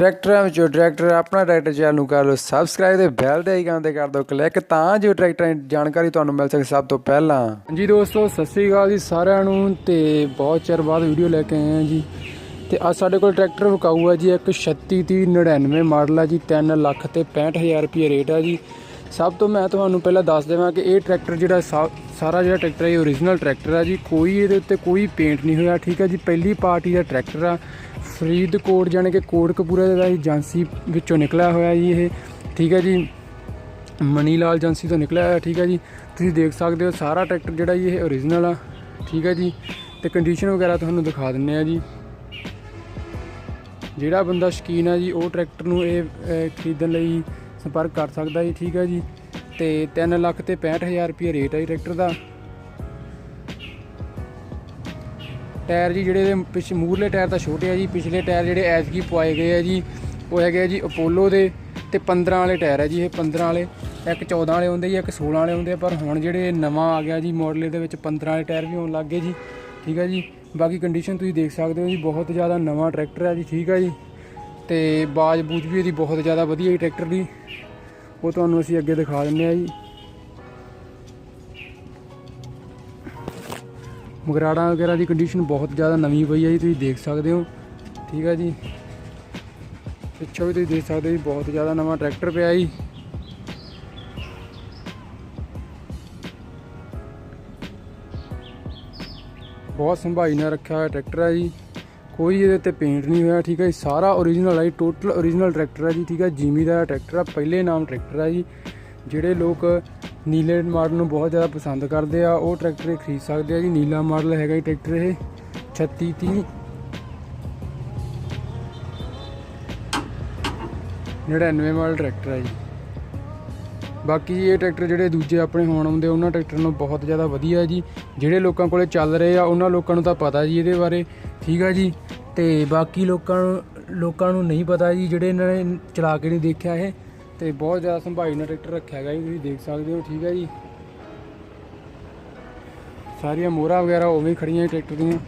ਟਰੈਕਟਰਾਂ ਵਿੱਚੋਂ ਟਰੈਕਟਰ ਆਪਣਾ ਟਰੈਕਟਰ ਚੈਨਲ ਨੂੰ ਕਰ ਲਓ ਸਬਸਕ੍ਰਾਈਬ ਤੇ ਬੈਲ ਦੇ ਆਈਕਨ ਤੇ ਕਰ ਦਿਓ ਕਲਿੱਕ ਤਾਂ ਜੋ ਟਰੈਕਟਰਾਂ ਦੀ ਜਾਣਕਾਰੀ ਤੁਹਾਨੂੰ ਮਿਲ ਸਕੇ ਸਭ ਤੋਂ ਪਹਿਲਾਂ। ਹਾਂਜੀ ਦੋਸਤੋ, ਸਤਿ ਸ੍ਰੀ ਅਕਾਲ ਜੀ ਸਾਰਿਆਂ ਨੂੰ ਤੇ ਬਹੁਤ ਚਿਰ ਬਾਅਦ ਵੀਡੀਓ ਲੈ ਕੇ ਆਏ ਹਾਂ ਜੀ। ਤੇ ਅੱਜ ਸਾਡੇ ਕੋਲ ਟਰੈਕਟਰ ਵਿਕਾਊ ਆ ਜੀ, ਇੱਕ 363099 ਮਾਡਲ ਆ ਜੀ 3 ਲੱਖ ਤੇ 65000 ਰੁਪਏ ਰੇਟ ਆ ਜੀ। ਸਭ ਤੋਂ ਮੈਂ ਤੁਹਾਨੂੰ ਪਹਿਲਾਂ ਦੱਸ ਦੇਵਾਂ ਕਿ ਇਹ ਟਰੈਕਟਰ ਜਿਹੜਾ ਸਾ- ਸਾਰਾ ਜਿਹੜਾ ਟਰੈਕਟਰ ਹੈ, ਇਹ ਓਰੀਜਨਲ ਟਰੈਕਟਰ ਹੈ ਜੀ। ਕੋਈ ਇਹਦੇ ਉੱਤੇ ਕੋਈ ਪੇਂਟ ਨਹੀਂ ਹੋਇਆ, ਠੀਕ ਹੈ ਜੀ। ਪਹਿਲੀ ਪਾਰਟੀ ਦਾ ਟਰੈਕਟਰ ਆ। ਫਰੀਦਕੋਟ ਜਾਣੀ ਕਿ ਕੋਟਕਪੂਰਾ ਦਾ ਏਜੰਸੀ ਵਿੱਚੋਂ ਨਿਕਲਿਆ ਹੋਇਆ ਜੀ ਇਹ, ਠੀਕ ਹੈ ਜੀ। ਮਨੀ ਲਾਲ ਏਜੰਸੀ ਤੋਂ ਨਿਕਲਿਆ ਹੋਇਆ, ਠੀਕ ਹੈ ਜੀ। ਤੁਸੀਂ ਦੇਖ ਸਕਦੇ ਹੋ ਸਾਰਾ ਟਰੈਕਟਰ ਜਿਹੜਾ ਜੀ ਇਹ ਓਰੀਜਨਲ ਆ, ਠੀਕ ਹੈ ਜੀ। ਤੇ ਕੰਡੀਸ਼ਨ ਵਗੈਰਾ ਤੁਹਾਨੂੰ ਦਿਖਾ ਦਿੰਨੇ ਆ ਜੀ। ਜਿਹੜਾ ਬੰਦਾ ਸ਼ਕੀਨ ਆ ਜੀ, ਉਹ ਟਰੈਕਟਰ ਨੂੰ ਇਹ ਖਰੀਦਣ ਲਈ ਸੰਪਰਕ ਕਰ ਸਕਦਾ ਜੀ, ਠੀਕ ਹੈ ਜੀ। ਤੇ 3 ਲੱਖ ਤੇ 65000 ਰੁਪਏ ਰੇਟ ਹੈ ਜੀ ਟਰੈਕਟਰ ਦਾ। ਟਾਇਰ ਜੀ ਜਿਹੜੇ ਇਹਦੇ ਪਿਛ ਮੂਰਲੇ ਟਾਇਰ ਤਾਂ ਛੋਟੇ ਆ ਜੀ, ਪਿਛਲੇ ਟਾਇਰ ਜਿਹੜੇ ਐਤਕੀ ਪਵਾਏ ਗਏ ਆ ਜੀ, ਉਹ ਹੈਗੇ ਆ ਜੀ ਅਪੋਲੋ ਦੇ ਤੇ 15 ਵਾਲੇ ਟਾਇਰ ਆ ਜੀ ਇਹ 15 ਵਾਲੇ। ਇੱਕ 14 ਵਾਲੇ ਹੁੰਦੇ ਜੀ, ਇੱਕ 16 ਵਾਲੇ ਹੁੰਦੇ ਆ, ਪਰ ਹੁਣ ਜਿਹੜੇ ਨਵਾਂ ਆ ਗਿਆ ਜੀ ਮਾਡਲ ਦੇ ਵਿੱਚ 15 ਵਾਲੇ ਟਾਇਰ ਵੀ ਹੋਣ ਲੱਗ ਗਏ ਜੀ, ਠੀਕ ਹੈ ਜੀ। ਬਾਕੀ ਕੰਡੀਸ਼ਨ ਤੁਸੀਂ ਦੇਖ ਸਕਦੇ ਹੋ ਜੀ, ਬਹੁਤ ਜ਼ਿਆਦਾ ਨਵਾਂ ਟਰੈਕਟਰ ਹੈ ਜੀ, ਠੀਕ ਹੈ ਜੀ। ਤੇ ਬਾਜ ਬੂਜ ਵੀ ਇਹਦੀ ਬਹੁਤ ਜ਼ਿਆਦਾ ਵਧੀਆ ਜੀ, ਟਰੈਕਟਰ ਦੀ। ਉਹ ਤੁਹਾਨੂੰ ਅਸੀਂ ਅੱਗੇ ਦਿਖਾ ਦਿੰਦੇ ਆ ਜੀ। ਮਗਰਾੜਾਂ ਵਗੈਰਾ ਦੀ ਕੰਡੀਸ਼ਨ ਬਹੁਤ ਜ਼ਿਆਦਾ ਨਵੀਂ ਪਈ ਹੈ ਜੀ, ਤੁਸੀਂ ਦੇਖ ਸਕਦੇ ਹੋ। ਠੀਕ ਹੈ ਜੀ। ਪਿੱਛੋਂ ਵੀ ਤੁਸੀਂ ਦੇਖ ਸਕਦੇ ਹੋ ਜੀ, ਬਹੁਤ ਜ਼ਿਆਦਾ ਨਵਾਂ ਟਰੈਕਟਰ ਪਿਆ ਜੀ। ਬਹੁਤ ਸੰਭਾਈ ਨਾਲ ਰੱਖਿਆ ਹੋਇਆ ਟਰੈਕਟਰ ਹੈ ਜੀ। ਕੋਈ ਇਹਦੇ ਤੇ ਪੇਂਟ ਨਹੀਂ ਹੋਇਆ, ਠੀਕ ਹੈ ਜੀ। ਸਾਰਾ ਓਰੀਜਨਲ ਹੈ ਜੀ ਟੋਟਲ ਓਰੀਜਨਲ ਟਰੈਕਟਰ ਹੈ ਜੀ, ਠੀਕ ਹੈ। ਜੀਮੀ ਦਾ ਟਰੈਕਟਰ ਹੈ ਪਹਿਲੇ ਨਾਮ ਟਰੈਕਟਰ ਹੈ ਜੀ। ਜਿਹੜੇ ਲੋਕ ਨੀਲੇ ਮਾਡਲ ਨੂੰ ਬਹੁਤ ਜ਼ਿਆਦਾ ਪਸੰਦ ਕਰਦੇ ਆ, ਉਹ ਟਰੈਕਟਰ ਇਹ ਖਰੀਦ ਸਕਦੇ ਆ ਜੀ। ਨੀਲਾ ਮਾਡਲ ਹੈਗਾ ਜੀ ਟਰੈਕਟਰ ਇਹ 3630 99 ਮਾਡਲ ਟਰੈਕਟਰ ਹੈ ਜੀ। ਬਾਕੀ ਜੀ ਇਹ ਟਰੈਕਟਰ ਜਿਹੜੇ ਦੂਜੇ ਆਪਣੇ ਹੋਣ ਆਉਂਦੇ, ਉਹਨਾਂ ਟਰੈਕਟਰ ਨੂੰ ਬਹੁਤ ਜ਼ਿਆਦਾ ਵਧੀਆ ਜੀ। ਜਿਹੜੇ ਲੋਕਾਂ ਕੋਲੇ ਚੱਲ ਰਹੇ ਆ, ਉਹਨਾਂ ਲੋਕਾਂ ਨੂੰ ਤਾਂ ਪਤਾ ਜੀ ਇਹਦੇ ਬਾਰੇ, ਠੀਕ ਆ ਜੀ। ਅਤੇ ਬਾਕੀ ਲੋਕਾਂ ਨੂੰ ਲੋਕਾਂ ਨੂੰ ਨਹੀਂ ਪਤਾ ਜੀ, ਜਿਹੜੇ ਇਹਨਾਂ ਨੇ ਚਲਾ ਕੇ ਨਹੀਂ ਦੇਖਿਆ ਇਹ, ਤੇ ਬਹੁਤ ਜ਼ਿਆਦਾ ਸੰਭਾਈ ਨਾਲ ਟਰੈਕਟਰ ਰੱਖਿਆ ਹੈਗਾ ਜੀ, ਤੁਸੀਂ ਦੇਖ ਸਕਦੇ ਹੋ, ਠੀਕ ਹੈ ਜੀ। ਸਾਰੀਆਂ ਮੋਹਰਾਂ ਵਗੈਰਾ ਉਵੇਂ ਹੀ ਖੜੀਆਂ ਟਰੈਕਟਰ ਦੀਆਂ।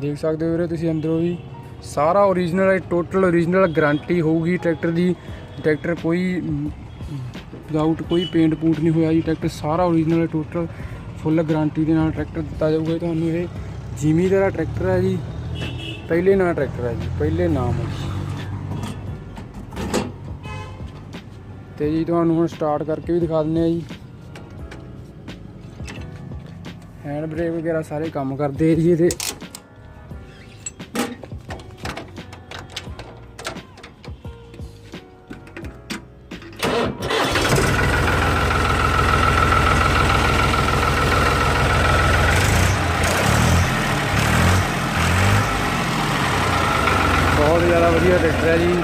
ਦੇਖ ਸਕਦੇ ਹੋ ਵੀਰੇ ਤੁਸੀਂ ਅੰਦਰੋਂ ਵੀ, ਸਾਰਾ ਓਰੀਜਨਲ ਹੈ ਟੋਟਲ ਓਰੀਜਨਲ ਗਾਰੰਟੀ ਹੋਊਗੀ ਟਰੈਕਟਰ ਦੀ। ਟਰੈਕਟਰ ਕੋਈ ਵਿਦਆਊਟ ਕੋਈ ਪੇਂਟ ਪੂੰਟ ਨਹੀਂ ਹੋਇਆ ਜੀ, ਟਰੈਕਟਰ ਸਾਰਾ ਓਰੀਜਨਲ ਟੋਟਲ ਫੁੱਲ ਗਾਰੰਟੀ ਦੇ ਨਾਲ ਟਰੈਕਟਰ ਦਿੱਤਾ ਜਾਊਗਾ ਤੁਹਾਨੂੰ ਇਹ। ਜਿਮੀ ਟਰੈਕਟਰ ਹੈ ਜੀ। ਪਹਿਲੇ ਨਾਂ ਟਰੈਕਟਰ ਹੈ ਜੀ, ਪਹਿਲੇ ਨਾਮ ਹੈ ਜੀ। ਤੇ ਜੀ ਤੁਹਾਨੂੰ ਹੁਣ ਸਟਾਰਟ ਕਰਕੇ ਵੀ ਦਿਖਾ ਦਿੰਦੇ ਆ ਜੀ। ਹੈਂਡ ਬ੍ਰੇਕ ਵਗੈਰਾ ਸਾਰੇ ਕੰਮ ਕਰਦੇ ਆ ਜੀ ਇਹਦੇ। ਬਹੁਤ ਜ਼ਿਆਦਾ ਵਧੀਆ ਟਰੈਕਟਰ ਹੈ ਜੀ।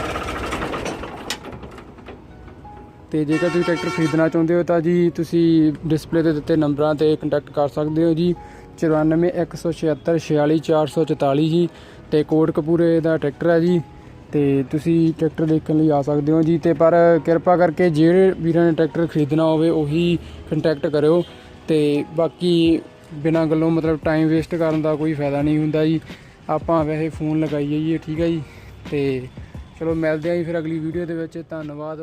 ਤੇ ਜੇਕਰ ਤੁਸੀਂ ਟਰੈਕਟਰ ਖਰੀਦਣਾ ਚਾਹੁੰਦੇ ਹੋ ਤਾਂ ਜੀ, ਤੁਸੀਂ ਡਿਸਪਲੇ ਤੇ ਦਿੱਤੇ ਨੰਬਰਾਂ ਤੇ ਕੰਟੈਕਟ ਕਰ ਸਕਦੇ ਹੋ ਜੀ। 9417644444 ਜੀ। ਤੇ ਕੋਟਕਪੂਰੇ ਦਾ ਟਰੈਕਟਰ ਹੈ ਜੀ। ਤੇ ਤੁਸੀਂ ਟਰੈਕਟਰ ਦੇਖਣ ਲਈ ਆ ਸਕਦੇ ਹੋ ਜੀ। ਤੇ ਪਰ ਕਿਰਪਾ ਕਰਕੇ ਜਿਹੜੇ ਵੀਰਾਂ ਨੇ ਟਰੈਕਟਰ ਖਰੀਦਣਾ ਹੋਵੇ, ਉਹੀ ਕੰਟੈਕਟ ਕਰਿਓ। ਤੇ ਬਾਕੀ ਬਿਨਾਂ ਗੱਲੋਂ ਮਤਲਬ ਟਾਈਮ ਵੇਸਟ ਕਰਨ ਦਾ ਕੋਈ ਫਾਇਦਾ ਨਹੀਂ ਹੁੰਦਾ ਜੀ। ਆਪਾਂ ਵੈਸੇ ਫੋਨ ਲਗਾਈਏ ਜੀ ਠੀਕ ਹੈ ਜੀ। ਤੇ ਚਲੋ ਮਿਲਦੇ ਆਂ ਜੀ ਫਿਰ ਅਗਲੀ ਵੀਡੀਓ ਦੇ ਵਿੱਚ। ਧੰਨਵਾਦ।